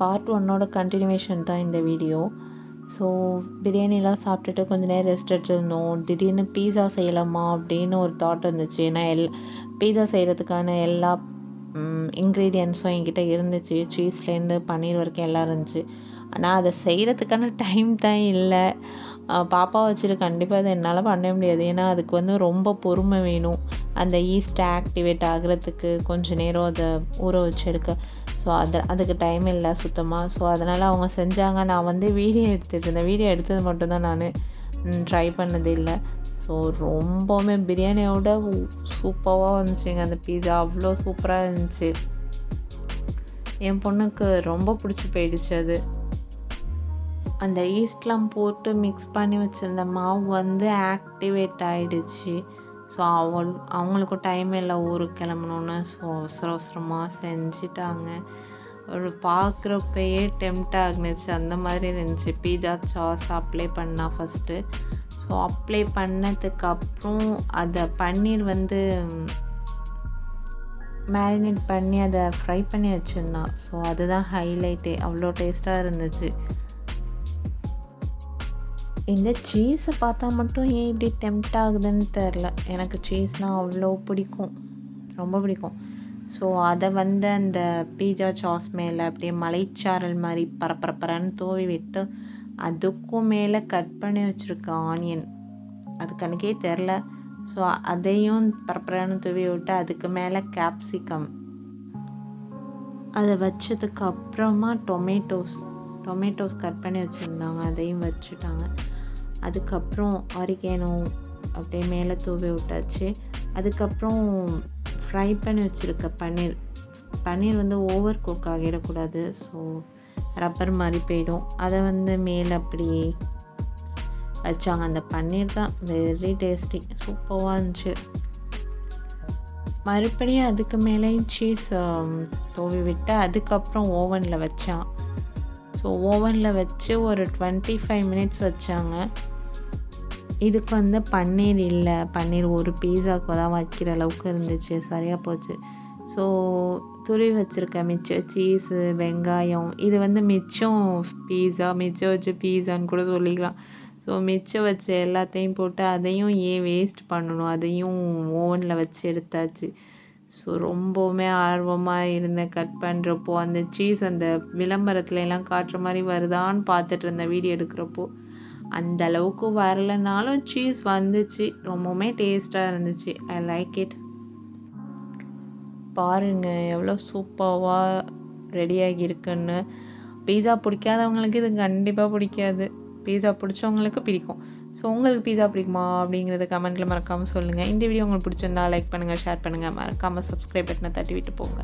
Part ஒன்னோட continuation தான் இந்த வீடியோ ஸோ பிரியாணிலாம் சாப்பிட்டுட்டு கொஞ்ச நேரம் ரெஸ்ட் எடுத்துருந்தோம். திடீர்னு பீஸா செய்யலாமா அப்படின்னு ஒரு தாட் வந்துச்சு. ஏன்னா எல் பீஸா செய்கிறதுக்கான எல்லா இன்க்ரீடியன்ஸும் என்கிட்ட இருந்துச்சு. சீஸ்லேருந்து பன்னீர் வரைக்கும் எல்லாம் இருந்துச்சு. ஆனால் அதை செய்கிறதுக்கான டைம் தான் இல்லை. பாப்பா வச்சுட்டு கண்டிப்பாக அதை என்னால் பண்ண முடியாது. ஏன்னா அதுக்கு வந்து ரொம்ப பொறுமை வேணும். அந்த ஈஸ்ட் ஆக்டிவேட் ஆகிறதுக்கு கொஞ்சம் நேரம் அதை ஊற வச்சு எடுக்க. ஸோ அது அதுக்கு டைம் இல்லை சுத்தமாக ஸோ அதனால் அவங்க செஞ்சாங்க. நான் வந்து வீடியோ எடுத்துகிட்டு இருந்தேன். வீடியோ எடுத்தது மட்டும்தான் நான் ட்ரை பண்ணது இல்லை. ஸோ ரொம்பவுமே பிரியாணியோட சூப்பராக வந்துச்சுங்க. அந்த பீஸா அவ்வளோ சூப்பராக இருந்துச்சு. என் பொண்ணுக்கு ரொம்ப பிடிச்சி போயிடுச்சு அது. அந்த ஈஸ்ட்லாம் போட்டு மிக்ஸ் பண்ணி வச்சுருந்த மாவு வந்து ஆக்டிவேட் ஆகிடுச்சு ஸோ அவள் அவங்களுக்கும் டைம் இல்லை ஊருக்கு கிளம்பணுன்னு ஸோ அவசர அவசரமாக செஞ்சிட்டாங்க. ஒரு பார்க்குறப்பயே டெம்ட் ஆகுனுச்சு. அந்த மாதிரி இருந்துச்சு. பீஜா சாஸ் அப்ளை பண்ணால் ஃபஸ்ட்டு ஸோ அப்ளை பண்ணதுக்கப்புறம் அதை பன்னீர் வந்து மேரினேட் பண்ணி அதை ஃப்ரை பண்ணி வச்சுருந்தான் ஸோ அதுதான் ஹைலைட்டே அவ்வளோ டேஸ்ட்டாக இருந்துச்சு. இந்த சீஸை பார்த்தா மட்டும் ஏன் இப்படி டெம்ட் ஆகுதுன்னு தெரில எனக்கு சீஸ்னால் அவ்வளோ பிடிக்கும். ரொம்ப பிடிக்கும். ஸோ அதை வந்து அந்த பீஜா சாஸ் மேலே அப்படியே மலைச்சாரல் மாதிரி பரப்பரப்பரன்னு தூவி விட்டு அதுக்கும் மேலே கட் பண்ணி வச்சுருக்க ஆனியன் அது கணக்கே தெரில ஸோ அதையும் பரப்பரன்னு தூவி விட்டு அதுக்கு மேலே கேப்சிகம் அதை வச்சதுக்கு அப்புறமா டொமேட்டோஸ் டொமேட்டோஸ் கட் பண்ணி வச்சுருந்தாங்க. அதையும் வச்சுட்டாங்க. அதுக்கப்புறம் ஆரிகேனோ அப்படியே மேலே தூவி விட்டாச்சு. அதுக்கப்புறம் ஃப்ரை பண்ணி வச்சுருக்க பன்னீர். பன்னீர் வந்து ஓவர் குக் ஆகிடக்கூடாது. ஸோ ரப்பர் மாதிரி போயிடும். அதை வந்து மேலே அப்படியே வச்சாங்க. அந்த பன்னீர் தான் வெரி டேஸ்டி சூப்பராக இருந்துச்சு. மறுபடியும் அதுக்கு மேலேயும் சீஸ் தூவி விட்டு அதுக்கப்புறம் ஓவனில் வச்சான். ஸோ ஓவனில் வச்சு ஒரு டுவெண்ட்டி ஃபைவ் மினிட்ஸ் வச்சாங்க. இதுக்கு வந்து பன்னீர் இல்லை. பன்னீர் ஒரு பீஸாவுக்கு தான் வைக்கிற அளவுக்கு இருந்துச்சு. சரியாக போச்சு. ஸோ துருவி வச்சுருக்க மிச்சம் சீஸு வெங்காயம் இது வந்து மிச்சம் பீஸா மிச்சம் வச்சு பீஸான்னு கூட சொல்லிக்கலாம். ஸோ மிச்சம் வச்ச எல்லாத்தையும் போட்டு அதையும் ஏன் வேஸ்ட் பண்ணணும்? அதையும் ஓவனில் வச்சு எடுத்தாச்சு. ஸோ ரொம்பவுமே ஆர்வமாக இருந்தேன். கட் பண்ணுறப்போ அந்த சீஸ் அந்த விளம்பரத்துல எல்லாம் காட்டுற மாதிரி வருதான்னு பார்த்துட்டு இருந்தேன் வீடியோ எடுக்கிறப்போ. அந்த அளவுக்கு வரலைனாலும் சீஸ் வந்துச்சு. ரொம்பவுமே டேஸ்ட்டாக இருந்துச்சு. ஐ லைக் இட் பாருங்கள் எவ்வளோ சூப்பராக ரெடியாகி இருக்குன்னு பீஸா பிடிக்காதவங்களுக்கு இது கண்டிப்பாக பிடிக்காது. பீஸா பிடிச்சவங்களுக்கு பிடிக்கும். ஸோ உங்களுக்கு பீஸா பிடிக்குமா அப்படிங்கிறத கமெண்ட்டில் மறக்காமல் சொல்லுங்கள் இந்த வீடியோ உங்களுக்கு பிடிச்சிருந்தா லைக் பண்ணுங்கள் ஷேர் பண்ணுங்கள் மறக்காமல் சப்ஸ்கிரைப் பட்டனை தட்டி விட்டு போங்க.